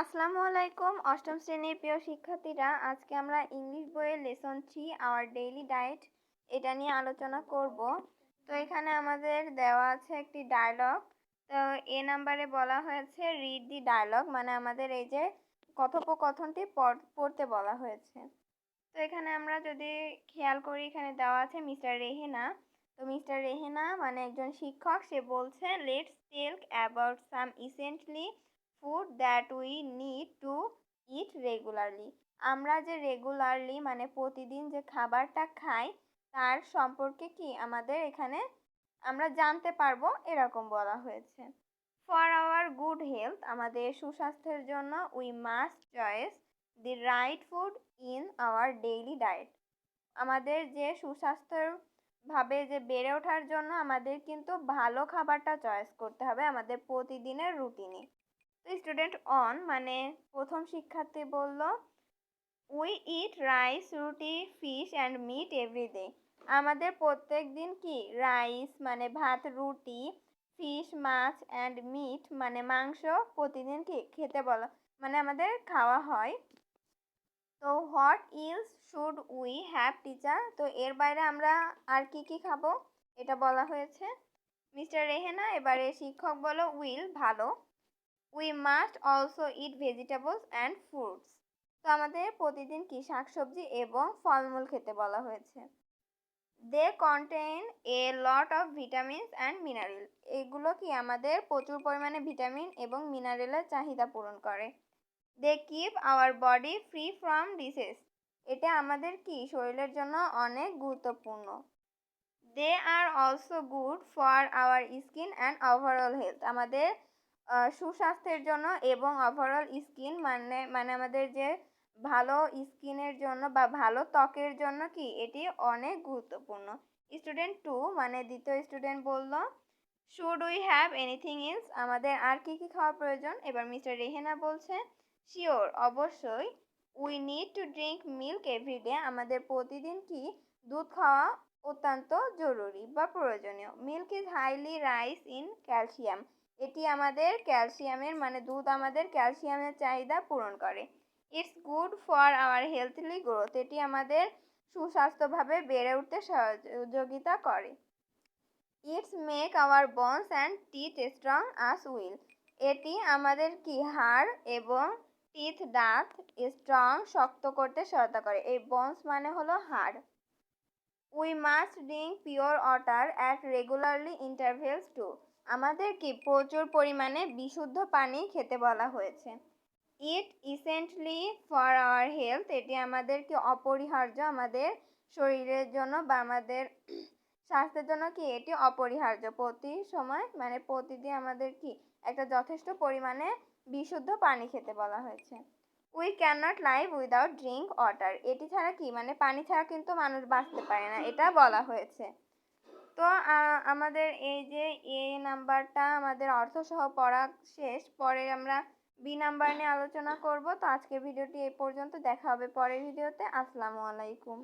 আসসালামু আলাইকুম। অষ্টম শ্রেণির প্রিয় শিক্ষার্থীরা, আজকে আমরা ইংলিশ বইয়ের lesson three, our daily diet, এটা নিয়ে আলোচনা করব। তো এখানে আমাদের দেওয়া আছে একটি ডায়লগ। তো এ নাম্বারে বলা হয়েছে রিড দি ডায়লগ মানে আমাদের এই যে কথোপকথনটি পড়তে বলা হয়েছে। তো এখানে আমরা যদি খেয়াল করি, এখানে দেওয়া আছে মিস্টার রেহেনা। তো মিস্টার রেহেনা মানে একজন শিক্ষক, সে বলছে let's talk about some essentially food that we need to eat regularly আমরা যে রেগুলারলি মানে প্রতিদিন যে খাবারটা খাই, তার সম্পর্কে কি আমাদের এখানে আমরা জানতে পারব? এরকম বলা হয়েছে। ফর আওয়ার গুড হেলথ আমাদের সুস্বাস্থ্যের জন্য we must choice the right food in our daily diet আমাদের যে সুস্বাস্থ্যের ভাবে যে বেড়ে ওঠার জন্য আমাদের কিন্তু ভালো খাবারটা চয়েস করতে হবে আমাদের প্রতিদিনের রুটিনে তো স্টুডেন্ট অন মানে প্রথম শিক্ষার্থী বলল we eat rice roti fish and meat everyday আমাদের প্রত্যেক দিন কি? রাইস মানে ভাত, রুটি ফিশ মাছ অ্যান্ড মিট মানে মাংস প্রতিদিন কি? খেতে বলা মানে আমাদের খাওয়া হয়। তো what else should we have, teacher? তো এর বাইরে আমরা আর কি কি খাব? এটা বলা হয়েছে। মিস্টার রেহেনা, এবারে শিক্ষক বলো, উইল ভালো। We must also eat vegetables and fruits তো আমাদের প্রতিদিন কি শাকসবজি এবং ফলমূল খেতে বলা হয়েছে? They contain a lot of vitamins and mineral এগুলো কি আমাদের প্রচুর পরিমাণে ভিটামিন এবং মিনারেলের চাহিদা পূরণ করে? They keep our body free from diseases এটা আমাদের কি শরীরের জন্য অনেক গুরুত্বপূর্ণ। They are also good for our skin and overall health আমাদের সুস্বাস্থ্যের জন্য এবং ওভারঅল স্কিন মানে মানে আমাদের যে ভালো স্কিনের জন্য বা ভালো ত্বকের জন্য কি এটি অনেক গুরুত্বপূর্ণ। স্টুডেন্ট টু মানে দ্বিতীয় স্টুডেন্ট বলল should we have anything else আমাদের আর কি কি খাওয়া প্রয়োজন? এবার মিস্টার রেহেনা বলছে শিওর অবশ্যই। We need to drink milk everyday আমাদের প্রতিদিন কি দুধ খাওয়া অত্যন্ত জরুরি বা প্রয়োজনীয়। Milk is highly rice in calcium এটি আমাদের ক্যালসিয়ামের মানে দুধ আমাদের ক্যালসিয়ামের চাহিদা পূরণ করে। It's good for our healthily growth এটি আমাদের সুস্বাস্থ্যভাবে বেড়ে উঠতে সহযোগিতা করে। It's make our bones and teeth strong as well এটি আমাদের কি, হাড় এবং টিথ দাঁত স্ট্রং শক্ত করতে সহায়তা করে। এই বনস মানে হলো হাড়। We must drink pure water at regularly intervals to আমাদের কি প্রচুর পরিমাণে বিশুদ্ধ পানি খেতে বলা হয়েছে। It essentially for our health এটি আমাদের কি অপরিহার্য আমাদের শরীরের জন্য বা আমাদের স্বাস্থ্যের জন্য কি এটি অপরিহার্য? প্রতি সময় মানে প্রতিদিন আমাদের কি একটা যথেষ্ট পরিমাণে বিশুদ্ধ পানি খেতে বলা হয়েছে। We can not live without drink water এটি ছাড়া কি? মানে পানি ছাড়া কিন্তু মানুষ বাঁচতে পারে না, এটা বলা হয়েছে। তো আমাদের এই যে নাম্বারটা আমাদের অর্থ সহ পড়া শেষ, পরে আমরা বি নাম্বার নিয়ে আলোচনা করব। তো আজকের ভিডিওটি এই পর্যন্ত, দেখা হবে পরের ভিডিওতে। আসসালামু আলাইকুম।